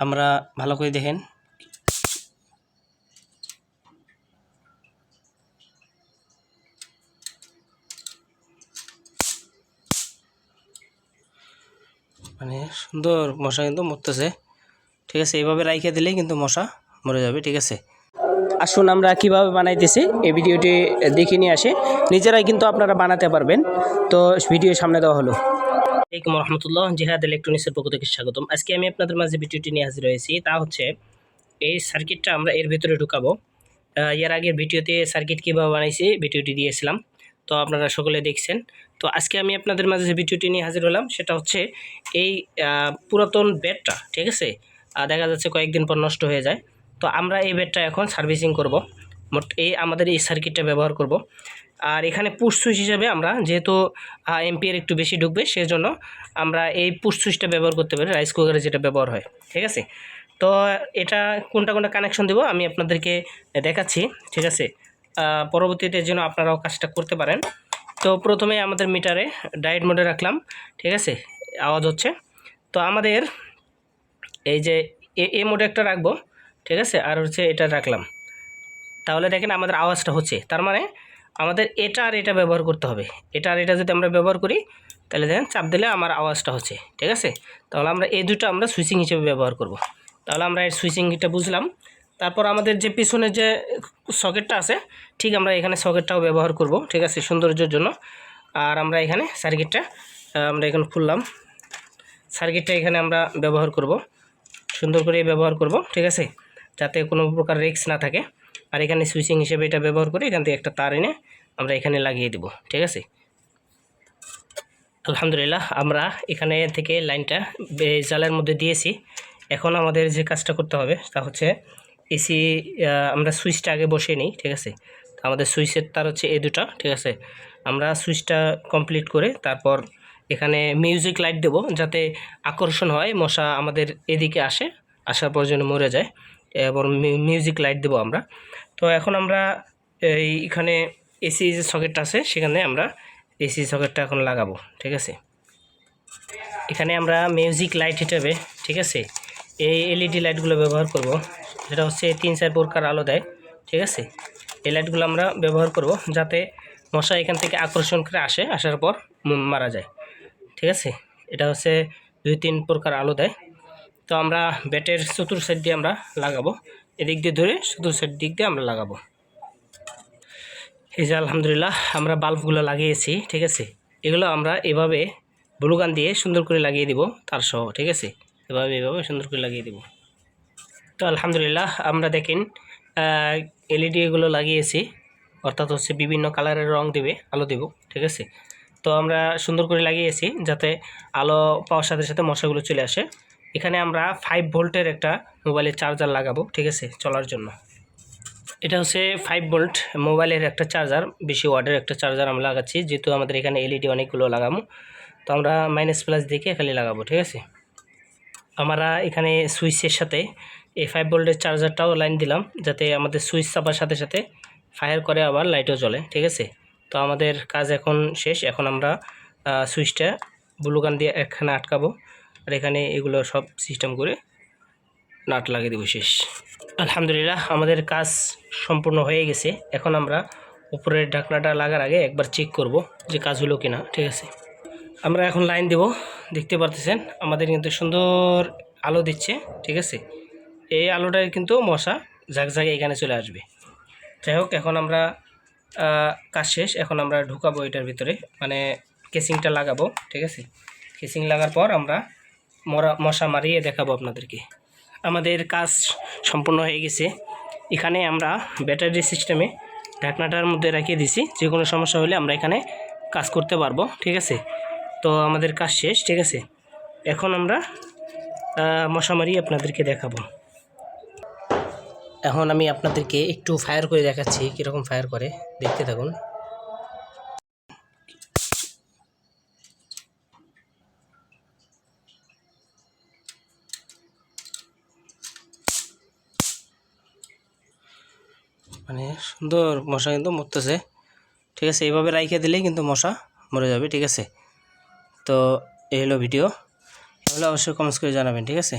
আমরা ভালো করে দেখেন। মানে সুন্দর মশা কিন্তু মরতেছে। ঠিক আছে, এইভাবে রাইখে দিলেই কিন্তু মশা মরে যাবে, ঠিক আছে। আসুন আমরা কীভাবে বানাইতেছি, এই ভিডিওটি দেখে নিয়ে আসে। নিজেরাই কিন্তু আপনারা বানাতে পারবেন। তো ভিডিও সামনে দেওয়া হলো। আসসালামাইকুম রহমতুল্লাহ জিহাদ ইলেকট্রনিক্সের পক্ষ থেকে স্বাগতম। আজকে আমি আপনাদের মাঝে ভিডিওটি নিয়ে হাজির হয়েছি। তা হচ্ছে, এই সার্কিটটা আমরা এর ভিতরে ঢুকাবো। এর আগের ভিডিওতে সার্কিট কীভাবে বানাইছি, ভিডিওটি দিয়েছিলাম। তো আপনারা সকলে দেখছেন। তো আজকে আমি আপনাদের মাঝে যে ভিডিওটি নিয়ে হাজির হলাম, সেটা হচ্ছে এই পুরাতন বেডটা, ঠিক আছে? দেখা যাচ্ছে কয়েকদিন পর নষ্ট হয়ে যায়। তো আমরা এই বেডটা এখন সার্ভিসিং করব। মোট এই আমাদের এই সার্কিটটা ব্যবহার করব। আর এখানে পুশ সুইচ হিসাবে আমরা যেহেতু এমপিএর একটু বেশি ঢুকবে, সেজন্য আমরা এই পুশ সুইচটা ব্যবহার করতে পারি রাইস কুকারে যেটা ব্যবহার হয়, ঠিক আছে? তো এটা কোনটা কোনটা কানেকশন দেবো আমি আপনাদেরকে দেখাচ্ছি, ঠিক আছে? পরবর্তীতে যেন আপনারাও কাজটা করতে পারেন। তো প্রথমে আমাদের মিটারে ডায়েট মোডে রাখলাম, ঠিক আছে? আওয়াজ হচ্ছে। তো আমাদের এই যে এ মোডে একটা রাখব, ঠিক আছে? আর হচ্ছে এটা রাখলাম। তাহলে দেখেন আমাদের আওয়াজটা হচ্ছে। তার মানে আমাদের এটা আর এটা ব্যবহার করতে হবে। এটা আর এটা যদি আমরা ব্যবহার করি, তাহলে দেখেন চাপ দিলে আমার আওয়াজটা হচ্ছে, ঠিক আছে? তাহলে আমরা এই দুটো আমরা সুইচিং হিসেবে ব্যবহার করব। তাহলে আমরা এই সুইচিংটা বুঝলাম। তারপর আমাদের যে পিছনের যে সকেটটা আছে, ঠিক আমরা এখানে সকেটটাও ব্যবহার করব, ঠিক আছে? সৌন্দর্যের জন্য। আর আমরা এখানে সার্কিটটা আমরা এখানে খুললাম। সার্কিটটা এখানে আমরা ব্যবহার করব। সুন্দর করে ব্যবহার করব, ঠিক আছে? যাতে কোনো প্রকার রিক্স না থাকে। আর এখানে সুইচিং হিসেবে এটা ব্যবহার করে এখান থেকে একটা তার এনে আমরা এখানে লাগিয়ে দেব, ঠিক আছে? আলহামদুলিল্লাহ, আমরা এখানে থেকে লাইনটা জালের মধ্যে দিয়েছি। এখন আমাদের যে কাজটা করতে হবে তা হচ্ছে এসি আমরা সুইচটা আগে বসিয়ে নিই, ঠিক আছে? আমাদের সুইচের তার হচ্ছে এ দুটা, ঠিক আছে? আমরা সুইচটা কমপ্লিট করে তারপর এখানে মিউজিক লাইট দেব যাতে আকর্ষণ হয়, মশা আমাদের এদিকে আসে, আসার পর যেন মরে যায়। এবং মিউজিক লাইট দেবো আমরা। তো এখন আমরা এই এখানে এসি যে সকেটটা আছে, সেখানে আমরা এসি সকেটটা এখন লাগাবো, ঠিক আছে? এখানে আমরা মিউজিক লাইট হিসেবে, ঠিক আছে? এই এলইডি লাইটগুলো ব্যবহার করব, যেটা হচ্ছে তিন চার প্রকার আলো দেয়, ঠিক আছে? এই লাইটগুলো আমরা ব্যবহার করব যাতে মশা এখান থেকে আকর্ষণ করে আসে, আসার পর মারা যায়, ঠিক আছে? এটা হচ্ছে দুই তিন প্রকার আলো দেয়। তো আমরা ব্যাটের চতুর সাইড দিয়ে আমরা লাগাবো। এদিক দিয়ে ধরে চতুর সাইড দিক দিয়ে আমরা লাগাবো। এই যে আলহামদুলিল্লাহ আমরা বাল্বগুলো লাগিয়েছি, ঠিক আছে? এগুলো আমরা এভাবে ব্লুগান দিয়ে সুন্দর করে লাগিয়ে দিব, তার সহ, ঠিক আছে? এভাবে এভাবে সুন্দর করে লাগিয়ে দিব। তো আলহামদুলিল্লাহ আমরা দেখেন এলইডি এগুলো লাগিয়েছি, অর্থাৎ হচ্ছে বিভিন্ন কালারের রং দেবে, আলো দেব, ঠিক আছে? তো আমরা সুন্দর করে লাগিয়েছি যাতে আলো পাওয়ার সাথে সাথে মশাগুলো চলে আসে। এখানে আমরা ফাইভ ভোল্টের একটা মোবাইলের চার্জার লাগাবো, ঠিক আছে? চলার জন্য। এটা হচ্ছে ফাইভ ভোল্ট মোবাইলের একটা চার্জার বেশি ওয়ার্ডের একটা চার্জার আমরা লাগাচ্ছি, যেহেতু আমাদের এখানে এলইডি অনেকগুলো লাগাবো। তো আমরা মাইনাস প্লাস দেখে খালি লাগাবো, ঠিক আছে? আমরা এখানে সুইচের সাথে এই ফাইভ ভোল্টের চার্জারটাও লাইন দিলাম, যাতে আমাদের সুইচ চাপার সাথে সাথে ফায়ার করে আবার লাইটও জ্বলে, ঠিক আছে? তো আমাদের কাজ এখন শেষ, এখন আমরা সুইচটা ব্লুগান দিয়ে এখানে আটকাবো। আর এখানে এগুলো সব সিস্টেম করে নাট লাগিয়ে দেবো শেষ। আলহামদুলিল্লাহ, আমাদের কাজ সম্পূর্ণ হয়ে গেছে। এখন আমরা উপরের ঢাকনাটা লাগার আগে একবার চেক করব যে কাজ হলো কিনা, ঠিক আছে? আমরা এখন লাইন দেব, দেখতে পারতেছেন? আমাদের কিন্তু সুন্দর আলো দিচ্ছে, ঠিক আছে? এই আলোটায় কিন্তু মশা ঝাঁকঝাঁকে এখানে চলে আসবে। যাই হোক, এখন আমরা কাজ শেষ। এখন আমরা ঢুকাবো এটার ভিতরে। মানে কেসিংটা লাগাবো, ঠিক আছে? কেসিং লাগার পর আমরা মরা মশা মারিয়ে দেখাবো আপনাদেরকে। আমাদের কাজ সম্পূর্ণ হয়ে গেছে। এখানে আমরা ব্যাটারি সিস্টেমে ঢাকনাটার মধ্যে রাখিয়ে দিছি। যে কোনো সমস্যা হলে আমরা এখানে কাজ করতে পারব, ঠিক আছে? তো আমাদের কাজ শেষ, ঠিক আছে? এখন আমরা মশা মারিয়ে আপনাদেরকে দেখাবো। এখন আমি আপনাদেরকে একটু ফায়ার করে দেখাচ্ছি, কীরকম ফায়ার করে। দেখতে থাকুন। মানে সুন্দর মশা কিন্তু মরতেছে। ঠিক আছে, এইভাবে রাইখে দিলেই কিন্তু মশা মরে যাবে, ঠিক আছে? তো এই হলো ভিডিও। এগুলো অবশ্যই কমেন্টস করে জানাবেন, ঠিক আছে?